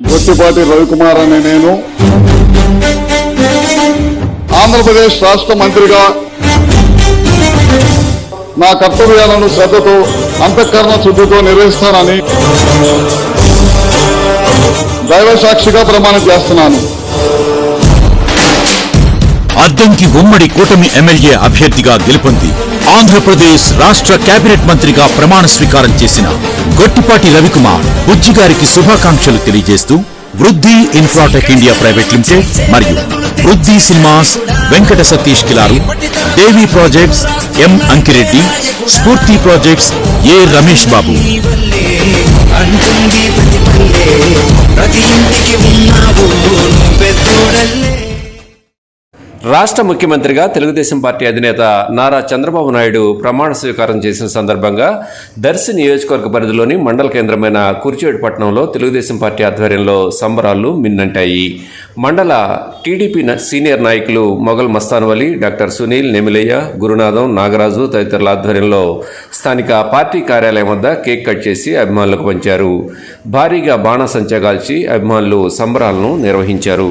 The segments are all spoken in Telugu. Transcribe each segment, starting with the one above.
గొట్టిపాటి రవికుమార్ అనే నేను. ఆంధ్రప్రదేశ్ రాష్ట్ర మంత్రిగా నా కర్తవ్యాలను శ్రద్ధతో అంతఃకరణ శుద్ధితో నిర్వహిస్తానని దైవ సాక్షిగా ప్రమాణం చేస్తున్నాను. అద్దంకి ఉమ్మడి కూటమి ఎమ్మెల్యే అభ్యర్థిగా గెలుపొంది. ఆంధ్రప్రదేశ్ రాష్ట్ర కేబినెట్ మంత్రిగా ప్రమాణ స్వీకారం చేసిన గొట్టిపాటి రవికుమార్ బుజ్జిగారికి శుభాకాంక్షలు తెలియజేస్తూ వృద్ధి ఇన్ఫ్రాటెక్ ఇండియా ప్రైవేట్ లిమిటెడ్ మరియు Vriddhi cinemas Venkata Satish Kilaru Devi projects M Ankireddy Spoorthi projects A Ramesh Babu. ప్రతి ఇంటికి ఉన్నావు పెద్దోడల్లే రాష్ట్ర ముఖ్యమంత్రిగా తెలుగుదేశం పార్టీ అధినేత నారా చంద్రబాబు నాయుడు ప్రమాణ స్వీకారం చేసిన సందర్భంగా దర్శి నియోజకవర్గ పరిధిలోని మండల కేంద్రమైన కుర్చేడుపట్నంలో తెలుగుదేశం పార్టీ ఆధ్వర్యంలో సంబరాలు మిన్నంటాయి. మండల టీడీపీ సీనియర్ నాయకులు మొఘల్ మస్తాన్వలి డాక్టర్ సునీల్ నెమిలయ్య గురునాథం నాగరాజు తదితరుల ఆధ్వర్యంలో స్థానిక పార్టీ కార్యాలయం వద్ద కేక్ కట్ చేసి అభిమానులకు పంచారు. భారీగా బాణాసంచా కాల్చి అభిమానులు సంబరాలను నిర్వహించారు.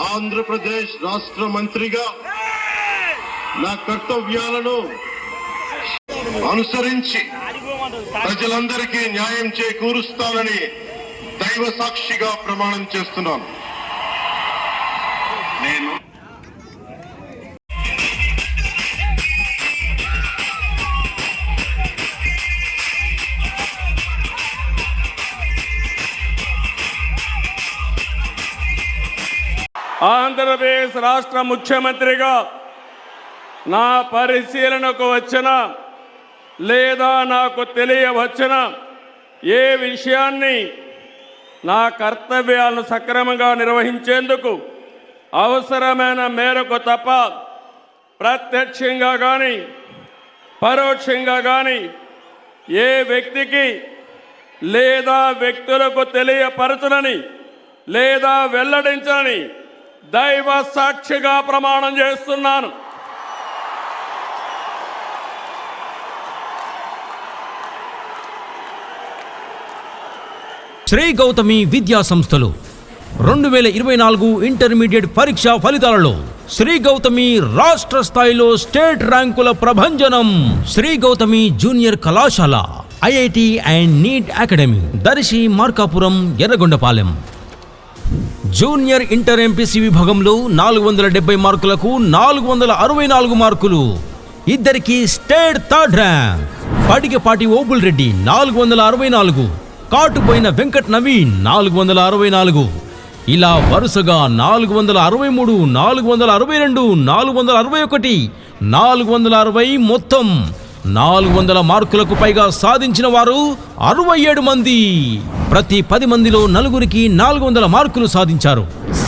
ఆంధ్రప్రదేశ్ రాష్ట్ర మంత్రిగా నా కర్తవ్యాలను అనుసరించి ప్రజలందరికీ న్యాయం చేకూరుస్తానని దైవ సాక్షిగా ప్రమాణం చేస్తున్నాను. ఆంధ్రప్రదేశ్ రాష్ట్ర ముఖ్యమంత్రిగా నా పరిశీలనకు వచ్చిన లేదా నాకు తెలియవచ్చిన ఏ విషయాన్ని నా కర్తవ్యాలను సక్రమంగా నిర్వహించేందుకు అవసరమైన మేరకు తప్ప ప్రత్యక్షంగా కానీ పరోక్షంగా కానీ ఏ వ్యక్తికి లేదా వ్యక్తులకు తెలియపరచునని లేదా వెల్లడించని దైవ సాక్షిగా ప్రమాణం చేస్తున్నాను. శ్రీ గౌతమి విద్యా సంస్థలు రెండు వేల ఇరవై నాలుగు ఇంటర్మీడియట్ పరీక్ష ఫలితాలలో శ్రీ గౌతమి రాష్ట్ర స్థాయిలో స్టేట్ ర్యాంకుల ప్రభంజనం శ్రీ గౌతమి జూనియర్ కళాశాల IIT and NEET academy Darsi Markapuram Yerragondapalem. Junior inter MPC విభాగంలో నాలుగు వందల డెబ్బై మార్కులకు నాలుగు వందల అరవై నాలుగు మార్కులు. ఇద్దరికి state third rank. Patikapati Obul Reddy నాలుగు వందల అరవై నాలుగు. కాటుపోయిన వెంకట్ నవీన్ నాలుగు వందల అరవై నాలుగు. ఇలా వరుసగా నాలుగు వందల అరవై మూడు నాలుగు వందల అరవై రెండు నాలుగు వందల అరవై ఒకటి నాలుగు వందల అరవై మొత్తం నాలుగు వందల మార్కులకు పైగా సాధించిన వారు అరవై ఏడు మంది. ప్రతి పది మందిలో నలుగురికి నాలుగు వందల మార్కులు సాధించారు.